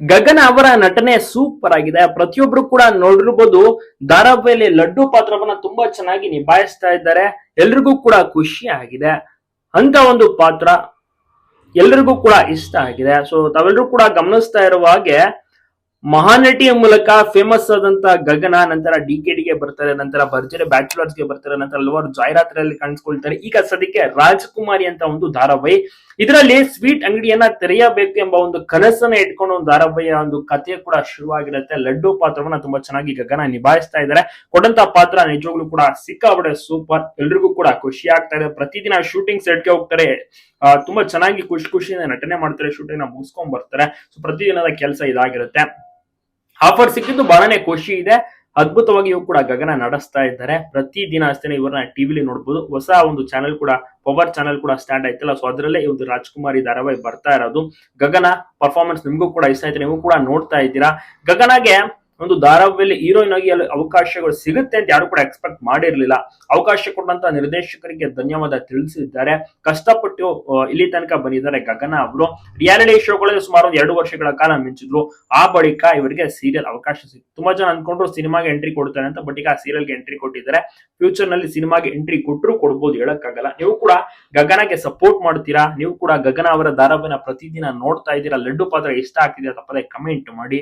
ಗಗನ ಅವರ ನಟನೆ ಸೂಪರ್ ಆಗಿದೆ. ಪ್ರತಿಯೊಬ್ರು ಕೂಡ ನೋಡಿರ್ಬೋದು, ಧಾರಾವಾಹಿಯಲ್ಲಿ ಲಡ್ಡು ಪಾತ್ರವನ್ನ ತುಂಬಾ ಚೆನ್ನಾಗಿ ನಿಭಾಯಿಸ್ತಾ ಇದ್ದಾರೆ. ಎಲ್ರಿಗೂ ಕೂಡ ಖುಷಿ ಆಗಿದೆ. ಅಂತ ಒಂದು ಪಾತ್ರ ಎಲ್ರಿಗೂ ಕೂಡ ಇಷ್ಟ ಆಗಿದೆ. ಸೊ ತಾವೆಲ್ಲರೂ ಕೂಡ ಗಮನಿಸ್ತಾ ಇರುವ ಹಾಗೆ ಮಹಾನಟಿಯ ಮೂಲಕ ಫೇಮಸ್ ಆದಂತ ಗಗನ, ನಂತರ ಡಿ ಕೆ ಡಿಗೆ ಬರ್ತಾರೆ, ನಂತರ ಭರ್ಜರಿ ಬ್ಯಾಚುಲರ್ಸ್ಗೆ ಬರ್ತಾರೆ, ನಂತರ ಹಲವಾರು ಜಾಹೀರಾತ್ರೆಯಲ್ಲಿ ಕಾಣಿಸ್ಕೊಳ್ತಾರೆ. ಈಗ ಸದ್ಯಕ್ಕೆ ರಾಜಕುಮಾರಿ ಅಂತ ಒಂದು ಧಾರಾವಾಹಿ. ಇದರಲ್ಲಿ ಸ್ವೀಟ್ ಅಂಗಡಿಯನ್ನ ತೆರೆಯಬೇಕು ಎಂಬ ಒಂದು ಕನಸನ್ನ ಇಟ್ಕೊಂಡು ಒಂದು ಧಾರಾವಾಹಿಯ ಒಂದು ಕಥೆ ಕೂಡ ಶುರುವಾಗಿರುತ್ತೆ. ಲಡ್ಡು ಪಾತ್ರವನ್ನ ತುಂಬಾ ಚೆನ್ನಾಗಿ ಗಗನ ನಿಭಾಯಿಸ್ತಾ ಇದ್ದಾರೆ. ಕೊಡಂತ ಪಾತ್ರ ನಿಜವಾಗ್ಲೂ ಕೂಡ ಸಿಕ್ಕಾಬಡೆ ಸೂಪರ್ ಎಲ್ರಿಗೂ ಕೂಡ ಖುಷಿ ಆಗ್ತಾ ಇದೆ. ಪ್ರತಿದಿನ ಶೂಟಿಂಗ್ ಸೆಟ್ಗೆ ಹೋಗ್ತಾರೆ. ತುಂಬಾ ಚೆನ್ನಾಗಿ ಖುಷಿ ಖುಷಿಯಿಂದ ನಟನೆ ಮಾಡ್ತಾರೆ ಶೂಟಿಂಗ್ನ ಮುಗಿಸ್ಕೊಂಡ್ ಬರ್ತಾರೆ. ಸೊ ಪ್ರತಿದಿನದ ಕೆಲಸ ಇದಾಗಿರುತ್ತೆ. ಆಫರ್ ಸಿಕ್ಕಿದ್ದು ಬಹಳನೇ ಖುಷಿ ಇದೆ. ಅದ್ಭುತವಾಗಿಯೂ ಕೂಡ ಗಗನ ನಡೆಸ್ತಾ ಇದ್ದಾರೆ. ಪ್ರತಿದಿನ ಅಷ್ಟೇ ಇವರನ್ನ ಟಿವಿಲಿ ನೋಡ್ಬೋದು. ಹೊಸ ಒಂದು ಚಾನೆಲ್ ಕೂಡ ಪವರ್ ಚಾನೆಲ್ ಕೂಡ ಸ್ಟಾರ್ಟ್ ಆಯ್ತಲ್ಲ ಸೊ ಅದರಲ್ಲೇ ಒಂದು ರಾಜ್ಕುಮಾರಿ ಧಾರಾವಾಹಿ ಬರ್ತಾ ಇರೋದು. ಗಗನ ಪರ್ಫಾರ್ಮೆನ್ಸ್ ನಿಮಗೂ ಕೂಡ ಇಷ್ಟ ಆಯ್ತು. ನೀವು ಕೂಡ ನೋಡ್ತಾ ಇದ್ದೀರಾ. ಗಗನಗೆ ಒಂದು ಧಾರಾವಾಹಿಯಲ್ಲಿ ಹೀರೋಯಿನ್ ಆಗಿ ಅವಕಾಶಗಳು ಸಿಗುತ್ತೆ ಅಂತ ಯಾರು ಕೂಡ ಎಕ್ಸ್ಪೆಕ್ಟ್ ಮಾಡಿರ್ಲಿಲ್ಲ. ಅವಕಾಶ ಕೊಟ್ಟಂತ ನಿರ್ದೇಶಕರಿಗೆ ಧನ್ಯವಾದ ತಿಳಿಸಿದ್ದಾರೆ. ಕಷ್ಟಪಟ್ಟು ಇಲ್ಲಿ ತನಕ ಬಂದಿದ್ದಾರೆ ಗಗನ ಅವರು. ರಿಯಾಲಿಟಿ ಶೋಗಳಲ್ಲಿ ಸುಮಾರು ಒಂದು ಎರಡು ವರ್ಷಗಳ ಕಾಲ ಮಿಂಚಿದ್ರು. ಆ ಬಳಿಕ ಇವರಿಗೆ ಸೀರಿಯಲ್ ಅವಕಾಶ ಸಿಕ್ತು ತುಂಬಾ ಜನ ಅನ್ಕೊಂಡ್ರು ಸಿನಿಮಾಗೆ ಎಂಟ್ರಿ ಕೊಡ್ತಾರೆ ಅಂತ ಬಟ್ ಈಗ ಸೀರಿಯಲ್ಗೆ ಎಂಟ್ರಿ ಕೊಟ್ಟಿದ್ದಾರೆ. ಫ್ಯೂಚರ್ನಲ್ಲಿ ಸಿನಿಮಾಗೆ ಎಂಟ್ರಿ ಕೊಟ್ಟರು ಕೊಡ್ಬೋದು ಹೇಳಕ್ಕಾಗಲ್ಲ. ನೀವು ಕೂಡ ಗಗನಗೆ ಸಪೋರ್ಟ್ ಮಾಡ್ತೀರಾ? ನೀವು ಕೂಡ ಗಗನ ಅವರ ಧಾರಾವಾಹಿನ ಪ್ರತಿದಿನ ನೋಡ್ತಾ ಇದ್ದೀರಾ? ಲಡ್ಡು ಪಾತ್ರ ಇಷ್ಟ ಆಗ್ತಿದೆ ತಪ್ಪದೆ ಕಮೆಂಟ್ ಮಾಡಿ.